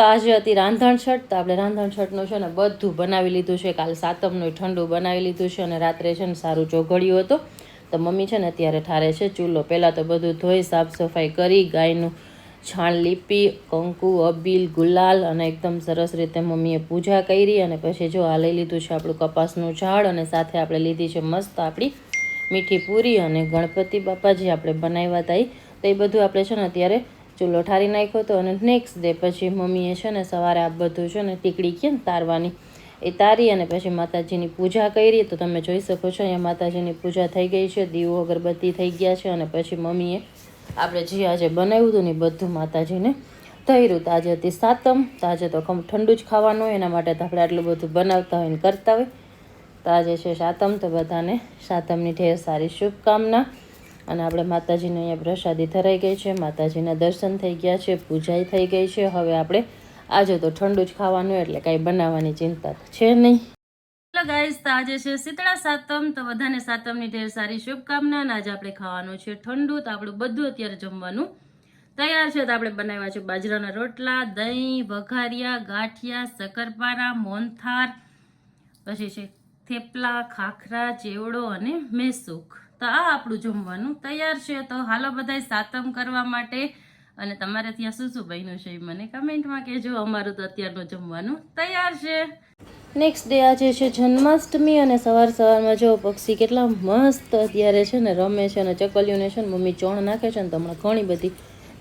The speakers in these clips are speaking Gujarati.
તો આજે હતી રાંધણ છઠ, તો આપણે રાંધણ છઠનું છે ને બધું બનાવી લીધું છે. કાલ સાતમનું ઠંડુ બનાવી લીધું છે અને રાત્રે છે ને સારું ચોઘડ્યું હતું. તો મમ્મી છે ને અત્યારે ઠારે છે ચૂલો. પહેલાં તો બધું ધોઈ, સાફ સફાઈ કરી, ગાયનું છાણ લીપી, કંકુ, અબીલ, ગુલાલ અને એકદમ સરસ રીતે મમ્મીએ પૂજા કરી અને પછી જો આ લઈ લીધું છે આપણું કપાસનું ઝાડ અને સાથે આપણે લીધી છે મસ્ત આપણી મીઠી પૂરી અને ગણપતિ બાપા જે આપણે બનાવ્યા હતા. તો એ બધું આપણે છે ને અત્યારે ચૂલો ઠારી નાખ્યો હતો અને નેક્સ્ટ ડે પછી મમ્મીએ છે ને સવારે આ બધું છે ને ટીકડી કે તારવાની. એ તારી અને પછી માતાજીની પૂજા કરી તો તમે જોઈ શકો છો અહીંયા માતાજીની પૂજા થઈ ગઈ છે, દીવો, અગરબત્તી થઈ ગયા છે અને પછી મમ્મીએ આપણે જે આજે બનાવ્યું હતું ને બધું માતાજીને ધર્યું. તો આજે હતી સાતમ, તો આજે ઠંડુ જ ખાવાનું હોય, એના માટે તો આપણે આટલું બધું બનાવતા હોય ને કરતા હોય. તો આજે છે સાતમ, તો બધાને સાતમની ઢેર સારી શુભકામના. અને આપણે માતાજીને અહીંયા પ્રસાદી ધરાઈ ગઈ છે. માતાજીના દર્શન થઈ ગયા છે પૂજાઈ થઈ ગઈ છે. હવે આપણે આજે તો ઠંડુ જ ખાવાનું, એટલે કાંઈ બનાવવાની ચિંતા છે નહીં. હેલો ગાઈસ, તો આજે છે શીતળા સાતમ, તો બધાને સાતમની ઢેર સારી શુભકામના અને આજે આપણે ખાવાનું છે ઠંડુ, તો આપણું બધું અત્યારે જમવાનું તૈયાર છે. તો આપણે બનાવ્યા છે બાજરાના રોટલા, દહીં, વઘારિયા, ગાંઠિયા, શક્કરપારા મોનથાર પછી છે થેપલા, ખાખરા, ચેવડો અને મેસૂક તો આ આપણું જમવાનું તૈયાર છે. તો હાલો બધાય સાતમ કરવા માટે. અને તમારે ત્યાં શું શું બન્યું છે મને કમેન્ટમાં કહેજો. અમારું તો અત્યારનું જમવાનું તૈયાર છે. નેક્સ્ટ ડે આજે છે જન્માષ્ટમી અને સવાર સવારમાં જો પક્ષી કેટલા મસ્ત અત્યારે છે ને રમે છે અને ચકલીઓને છે ને મમ્મી ચોણ નાખે છે ને તો હમણાં ઘણી બધી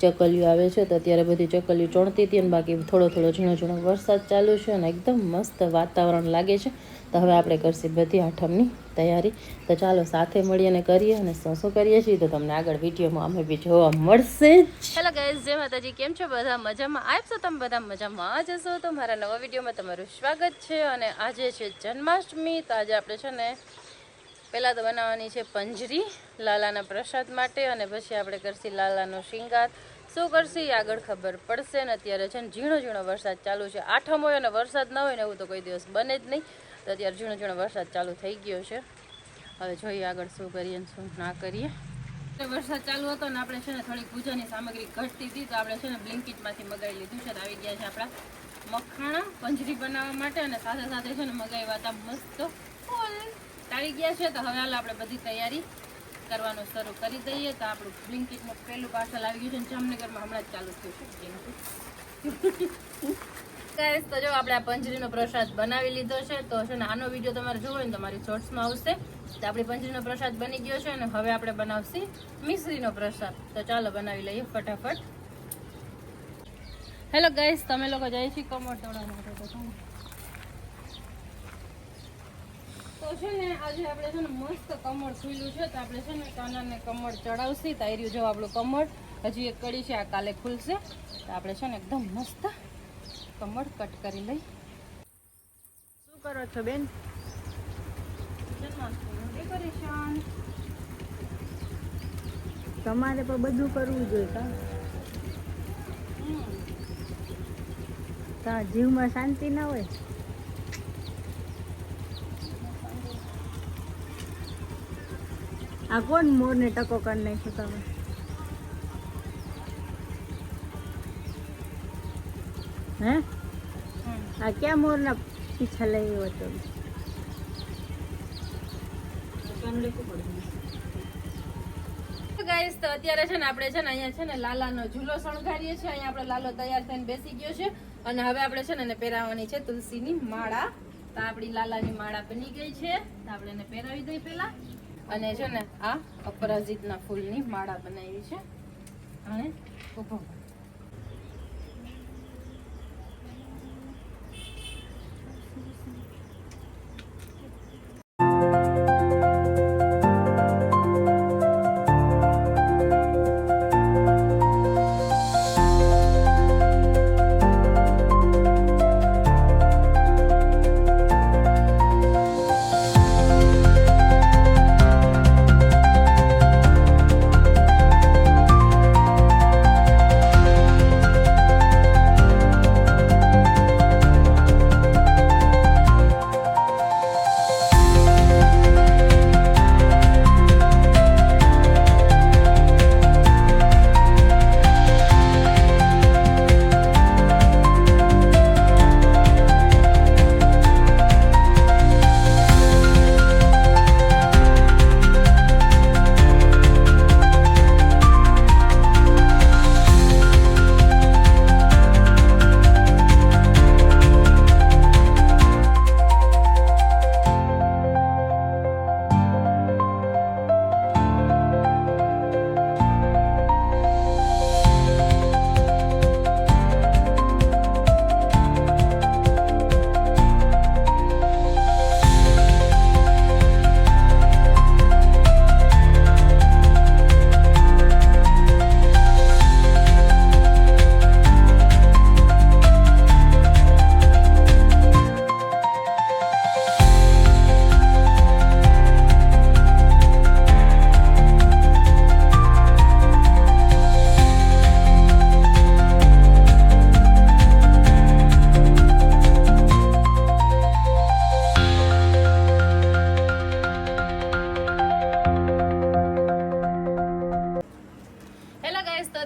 ચકલીઓ આવે છે. તો અત્યારે બધી ચકલીઓ ચોણતી હતી અને બાકી થોડો થોડો ઝીણો ઝીણો વરસાદ ચાલુ છે અને એકદમ મસ્ત વાતાવરણ લાગે છે. તો હવે આપણે કરશે બધી આઠમની તૈયારી. તો ચાલો સાથે મળીએ અને કરીએ અને શું શું કરીએ છીએ તો તમને આગળ વિડીયોમાં અમે બી જોવા મળશે હેલો ગાઈઝ જય માતાજી. કેમ છો બધા? મજામાં? આવશો તમે બધા મજામાં જ હશો? તો મારા નવા વિડીયોમાં તમારું સ્વાગત છે અને આજે છે જન્માષ્ટમી. તો આજે આપણે છે ને પહેલાં તો બનાવવાની છે પંજરી લાલાના પ્રસાદ માટે અને પછી આપણે કરશી લાલાનો શિંગાર. શું કરશી? આગળ ખબર પડશે ને અત્યારે છે ને ઝીણો ઝીણો વરસાદ ચાલુ છે. આઠમ હોય અને વરસાદ ન હોય ને એવું તો કોઈ દિવસ બને જ નહીં. તો અત્યારે ઝીણો ઝીણો વરસાદ ચાલુ થઈ ગયો છે. હવે જોઈએ આગળ શું કરીએ ને શું ના કરીએ. વરસાદ ચાલુ હતો ને આપણે છે ને થોડી પૂજાની સામગ્રી ઘટતી હતી, તો આપણે છે ને બ્લિંકિટમાંથી મગાવી લીધું છે. આવી ગયા છે આપણા મખાણા પંજરી બનાવવા માટે અને સાથે સાથે છે ને મગાવ્યા હતા મસ્ત તાળી ગયા છે તો હવે હાલ આપણે બધી તૈયારી કરવાનું શરૂ કરી દઈએ. તો આપણું બ્લિંકિટનું પહેલું પાર્સલ આવી ગયું છે જામનગરમાં હમણાં જ ચાલુ થયું છે. Guys, તો જો આપણે આ પંજરીનો પ્રસાદ બનાવી લીધો છે તો છે ને આનો વીડિયો તમારે જોવો ને તમારી શોર્ટ્સમાં આવશે. તો આપણી પંજરીનો પ્રસાદ બની ગયો છે અને હવે આપણે બનાવશી મિશ્રીનો પ્રસાદ. તો ચાલો બનાવી લઈએ ફટાફટ. હેલો ગાઈસ તમે લોકો જાય છે કમર તોડવા માટે તો તો છે ને આજે આપણે છે ને મસ્ત કમળ ખુલ્યું છે તો આપણે છે ને કાનાને કમળ ચડાવશી તો જો આપણું કમળ. હજી એક કડી છે આ કાલે ખુલશે. તો આપણે છે ને એકદમ મસ્ત કમળ કટ કરી લઈ. શું કરો છો બેન? ડેકોરેશન તમારે પણ બધું કરવું જોઈએ કા? તા જીવમાં શાંતિ ના હોય? આ કોણ મોરને ટકો કરી નાખ્યો તમે? હે? આ ક્યાં મોરના પીછા લઈ ગયો હતો ગાઈસ તો અત્યારે છે ને આપણે છે ને અહીંયા છે ને લાલાનો ઝૂલો શણગારીએ છીએ. અહીંયા આપણે લાલો તૈયાર થઈને બેસી ગયો છે. અને હવે આપણે છે ને એને પહેરાવવાની છે તુલસીની માળા. તો આપણી લાલાની માળા બની ગઈ છે. તો આપણે એને પહેરાવી દઈએ પહેલાં. અને છે ને આ અપરાજિતના ફૂલની માળા બનાવી છે. અને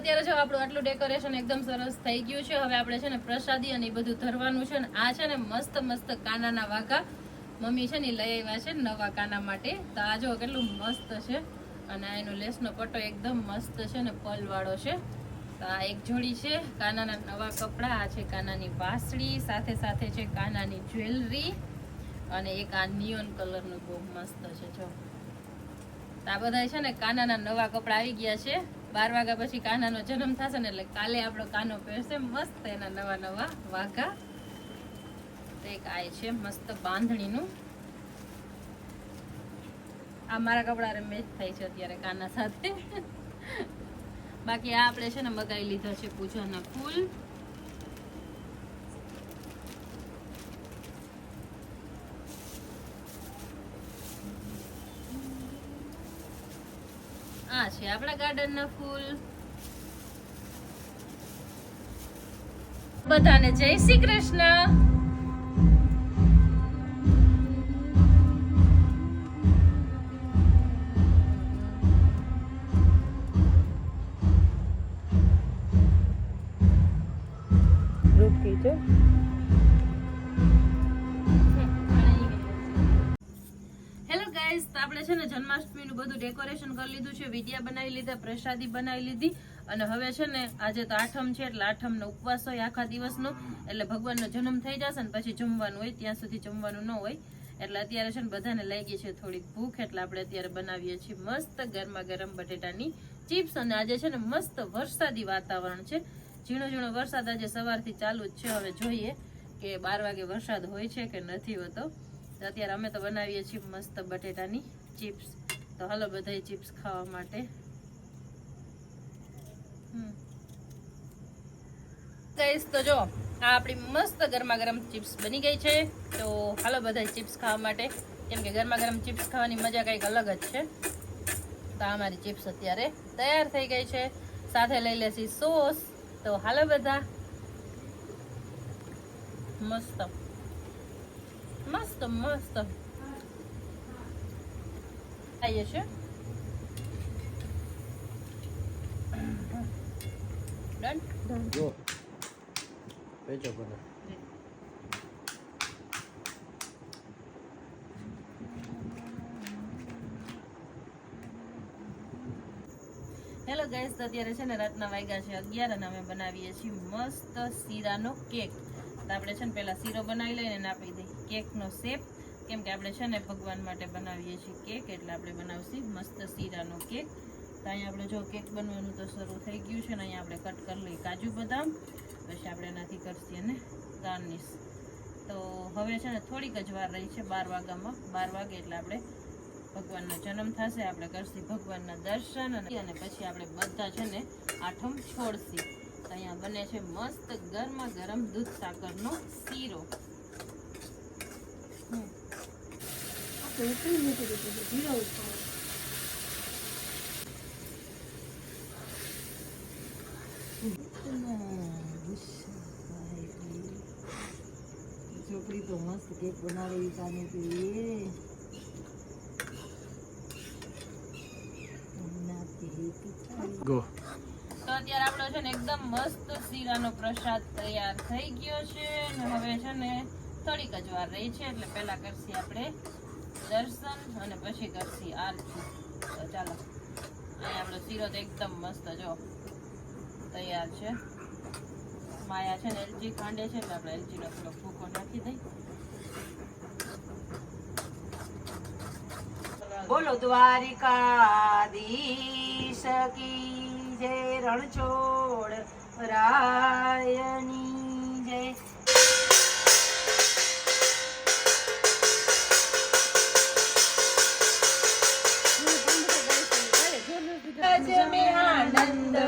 ઊભો એકદમ સરસ થઈ ગયું છે. હવે આપણે છે ને પ્રસાદી અને એ બધું ધરવાનું છે ને આ છે ને મસ્ત મસ્ત કાનાના વાઘા. મમ્મી છે ને લઈ આવ્યા છે નવા કાના માટે. તો આ જો કેટલું મસ્ત છે. અને આ એનો લેસનો પટ્ટો એકદમ મસ્ત છે ને પલવાળો છે. તો આ એક જોડી છે કાનાના નવા કપડાં. આ છે કાનાની વાસળી, સાથે સાથે છે કાનાની જ્વેલરી. અને એક આ નિયોન કલરનું બહુ મસ્ત છે જો. આ બધા છે ને કાનાના નવા કપડાં આવી ગયા છે. બાર વાગ્યા પછી કાનાનો જન્મ થશે ને એટલે કાલે આપણો કાનો પહેરશે મસ્ત એના નવા નવા વાઘા. એક આ છે મસ્ત બાંધણીનું. આ મારા કપડા મેચ થાય છે અત્યારે કાના સાથે. બાકી આ આપણે છે ને મગાઈ લીધા છે પૂજાના ફૂલ. આ છે આપણા ગાર્ડનના ફૂલ. બધાને જય શ્રી કૃષ્ણ. છે ને જન્માષ્ટમીનું બધું ડેકોરેશન કરી લીધું છે વિડિયા બનાવી લીધા, પ્રસાદી બનાવી લીધી. અને હવે છે ને આજે તો આઠમ છે, એટલે આઠમનો ઉપવાસ હોય આખા દિવસનો. એટલે ભગવાનનો જન્મ થઈ જશે ને પછી જમવાનું હોય, ત્યાં સુધી જમવાનું ન હોય. એટલે અત્યારે છે ને બધાને લાગી છે થોડીક ભૂખ, એટલે આપણે અત્યારે બનાવીએ છીએ મસ્ત ગરમા ગરમ બટેટાની ચિપ્સ. અને આજે છે ને મસ્ત વરસાદી વાતાવરણ છે. ઝીણો ઝીણો વરસાદ આજે સવારથી ચાલુ જ છે. હવે જોઈએ કે બાર વાગે વરસાદ હોય છે કે નથી હોતો. અત્યારે અમે તો બનાવીએ છીએ મસ્ત બટેટાની ચિપ્સ. તો હાલો બધા ચિપ્સ ખાવા માટે. ગાઈસ તો જો, આ આપણી મસ્ત ગરમા ગરમ ચિપ્સ બની ગઈ છે. તો હાલો બધા ચિપ્સ ખાવા માટે. કેમ કે ગરમા ગરમ ચિપ્સ ખાવાની મજા કંઈક અલગ જ છે. તો આ અમારી ચિપ્સ અત્યારે તૈયાર થઈ ગઈ છે. સાથે લઈ લેશી સોસ. તો હાલો બધા. મસ્ત. મસ્ત મસ્ત. આવીએ જશે ડન જો પેચો કરે હેલો ગાઈસ તો અત્યારે છે ને રાતના વાગ્યા છે. અગિયાર અને અમે બનાવીએ છીએ મસ્ત શીરાનો કેક. તો આપણે છે ને પહેલાં શીરો બનાવી લઈને એને આપી દઈએ. કેકનો શેપ કેમ કે આપણે છે ને ભગવાન માટે બનાવીએ છીએ કેક, એટલે આપણે બનાવશું મસ્ત શીરાનો કેક. તો અહીંયા આપણે જો કેક બનવાનું તો શરૂ થઈ ગયું છે ને, અહીંયા આપણે કટ કરી લઈએ કાજુ બદામ, પછી આપણે એનાથી કરશીએ એને ગાર્નિશ. તો હવે છે ને થોડીક જ વાર રહી છે બાર વાગ્યામાં. બાર વાગે એટલે આપણે ભગવાનનો જન્મ થશે, આપણે કરશી ભગવાનના દર્શન અને પછી આપણે બધા છે ને આઠમ છોડશી. અહીંયા બને છે મસ્ત ગરમા ગરમ દૂધ સાકરનો શીરો. હમ. છોકરી તો મસ્ત કેક બનાવેલી ગો. તો અત્યારે આપણો છે ને એકદમ મસ્ત શીરાનો પ્રસાદ તૈયાર થઈ ગયો છે અને હવે છે ને થોડીક જ વાર રહી છે એટલે પહેલા કરશી આપણે દર્શન અને પછી કરશી આરતી. તો ચાલો. અહીંયા આપણો શીરો તો એકદમ મસ્ત, જો. તૈયાર છે. માયા છે ને એલચી ખાંડે છે એટલે આપણે એલચીનો થોડો ભૂખો નાખી દઈ બોલો, દ્વારિકાધીશ કી જય રણછોડ, રાયની જય.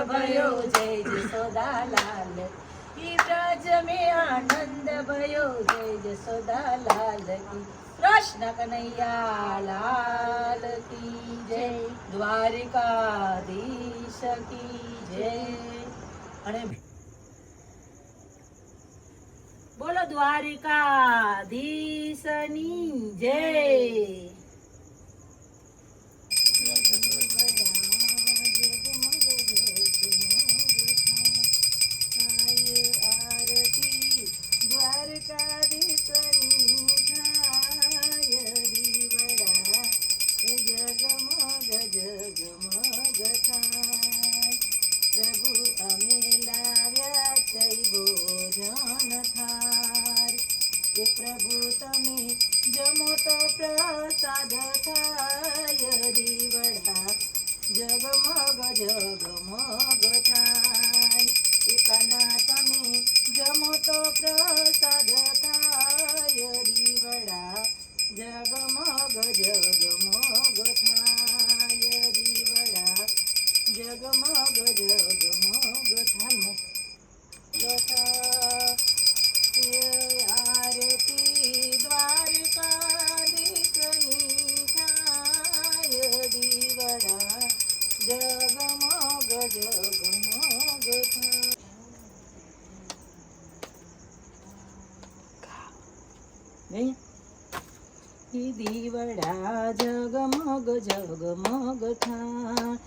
ભયો જય જસોદાલાલ કી વ્રજ મે આનંદ ભયો જય જસોદાલાલ કી. કૃષ્ણ કનૈયા લાલ કી જય. દ્વારિકાધીશ કી જય. અને બોલો દ્વારિકાધીશની જય. કે પ્રભુ તમે જમો તો પ્રસાદ થાય દીવડા જગમગ જગમગ થાય એકાના તમે જમો તો પ્રસાદ દીવડા જગમગ જગમગ થા.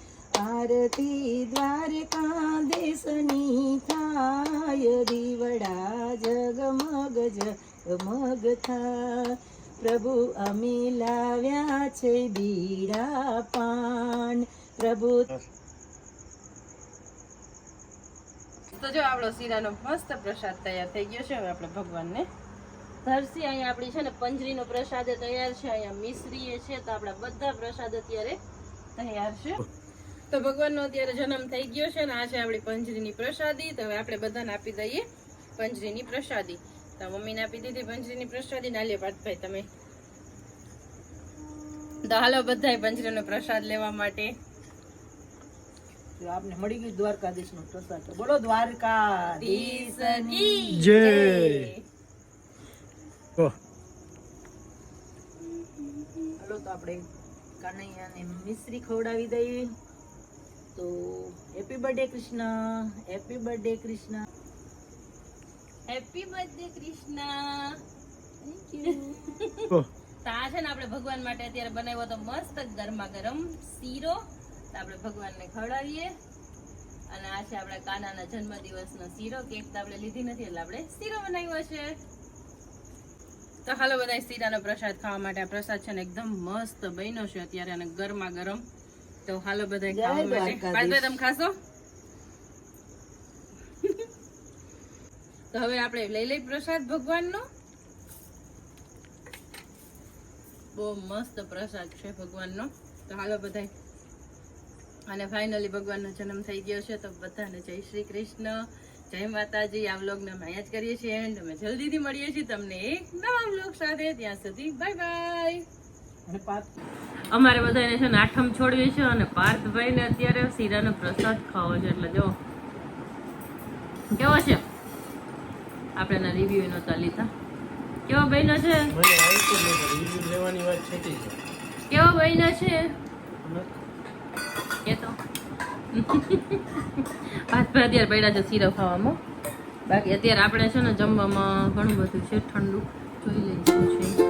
આરતી દ્વારકાધીશની થાય. દીવડા જગમગ જગમગ થા. પ્રભુ અમે લાવ્યા છે બીડા પાન. પ્રભુ તો જો આપણો શીરાનો મસ્ત પ્રસાદ તૈયાર થઈ ગયો છે હવે આપણે ભગવાનને ધરસી અહીંયા આપણી છે ને પંજરીનો પ્રસાદ તૈયાર છે અહીંયા મિશ્રીએ છે તો આપણા બધા પ્રસાદ અત્યારે તૈયાર છે. તો ભગવાનનો અત્યારે જન્મ થઈ ગયો છે ને આ છે આપણી પંજરીની પ્રસાદી. તો હવે આપણે બધાને આપી દઈએ પંજરીની પ્રસાદી. તો મમ્મીને આપી દીધી પંજરીની પ્રસાદી. ના લે ભાઈ તમે તો હાલો બધા પંજરીનો પ્રસાદ લેવા માટે. આપને મળી ગયું દ્વારકાધીશ નો પ્રસાદ. તો બોલો દ્વારકાધીશ જય. ગો હાલો તો આપણે કનૈયાને મિશ્રી ખવડાવી દઈએ. તો happy birthday Krishna happy birthday Krishna. Happy birthday Krishna. તો આ છે ને આપણે ભગવાન માટે અત્યારે બનાવ્યો તો મસ્ત ગરમા ગરમ શીરો. તો આપણે ભગવાનને ખવડાવીએ. અને આ છે આપણે કાનાના જન્મદિવસનો શીરો. કેક તો આપણે લીધી નથી એટલે આપણે શીરો બનાવ્યો છે. તો હાલો બધા શીરાનો પ્રસાદ ખાવા માટે આ પ્રસાદ છે ને એકદમ મસ્ત બન્યો છે અત્યારે અને ગરમા ગરમ. તો હાલો બધા ખાવા માટે. દ્વારકાધીશ. તમે ખાશો? તો હવે આપણે લઈ લઈ પ્રસાદ ભગવાનનો. બહુ મસ્ત પ્રસાદ છે ભગવાનનો. તો હાલો બધાય. અને ફાઇનલી ભગવાનનો જન્મ થઈ ગયો છે તો બધાને જય શ્રી કૃષ્ણ. જય માતાજી આ વ્લોગને અમે અહીંયા જ કરીએ છીએ એન્ડ અમે જલ્દીથી મળીએ છીએ તમને એક નવા વ્લોગ સાથે. ત્યાં સુધી બાય બાય અમારે બધાને છે ને આઠમ છોડવી છે અને પાર્થભાઈને અત્યારે શીરાનો પ્રસાદ ખાવો છે. એટલે જો કેવો છે? આપણે એના રિવ્યુ નહોતા લીધા. કેવો બહેનો છે? કેવો બહેનો છે? પાર્થભાઈ અત્યારે પડ્યા છે શીરો ખાવામાં. બાકી અત્યારે આપણે છે ને જમવામાં ઘણું બધું છે ઠંડુ. જોઈ લઈશું છે.